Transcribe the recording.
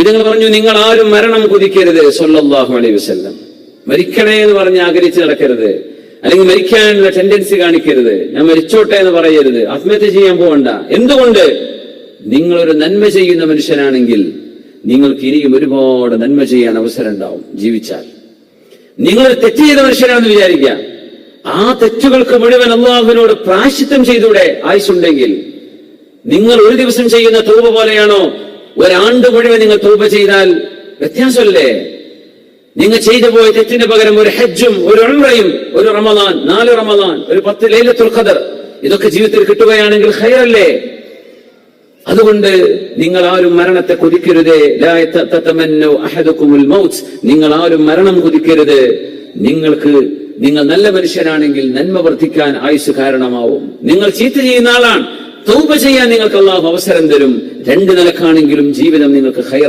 വിധങ്ങൾ പറഞ്ഞു നിങ്ങൾ ആരും മരണം കുതിക്കരുത് സൊല്ലാഹു അലൈഹി വസ്ല്ലം. മരിക്കണേ എന്ന് പറഞ്ഞ് ആഗ്രഹിച്ച് നടക്കരുത്. അല്ലെങ്കിൽ മരിക്കാനുള്ള ടെൻഡൻസി കാണിക്കരുത്. ഞാൻ മരിച്ചോട്ടെ എന്ന് പറയരുത്. ആത്മഹത്യ ചെയ്യാൻ പോകണ്ട എന്തുകൊണ്ട്? നിങ്ങളൊരു നന്മ ചെയ്യുന്ന മനുഷ്യനാണെങ്കിൽ നിങ്ങൾക്ക് ഇനിയും ഒരുപാട് നന്മ ചെയ്യാൻ അവസരം ഉണ്ടാവും ജീവിച്ചാൽ. നിങ്ങൾ തെറ്റ് ചെയ്ത മനുഷ്യനാണെന്ന് വിചാരിക്കുക. ആ തെറ്റുകൾക്ക് മുഴുവൻ അള്ളാഹുവിനോട് പ്രാശിത്വം ചെയ്തൂടെ ആയുസുണ്ടെങ്കിൽ നിങ്ങൾ ഒരു ദിവസം ചെയ്യുന്ന തൂവ പോലെയാണോ? ഒരാണ്ട് മുഴുവൻ നിങ്ങൾ തൂപ ചെയ്താൽ വ്യത്യാസമല്ലേ? നിങ്ങൾ ചെയ്തു പോയ തെറ്റിന് പകരം ഒരു ഹജ്ജും ഒരു ഉംറയും ഒരു റമദാൻ നാല് റമദാൻ ഒരു പത്ത് ലൈലത്തുൽ ഖദർ ഇതൊക്കെ ജീവിതത്തിൽ കിട്ടുകയാണെങ്കിൽ ഹയറല്ലേ അതുകൊണ്ട് നിങ്ങൾ ആരും മരണത്തെ കൊതിക്കരുതേ. നിങ്ങൾ ആരും മരണം കൊതിക്കരുത്. നിങ്ങൾക്ക് നിങ്ങൾ നല്ല മനുഷ്യനാണെങ്കിൽ നന്മ വർദ്ധിക്കാൻ ആയുസ് കാരണമാവും. നിങ്ങൾ ചീത്ത ചെയ്യുന്ന ആളാണ്. തൗബ ചെയ്യാൻ നിങ്ങൾക്ക് അള്ളാഹു അവസരം തരും. രണ്ട് നിലക്കാണെങ്കിലും ജീവിതം നിങ്ങൾക്ക് ഹൈറ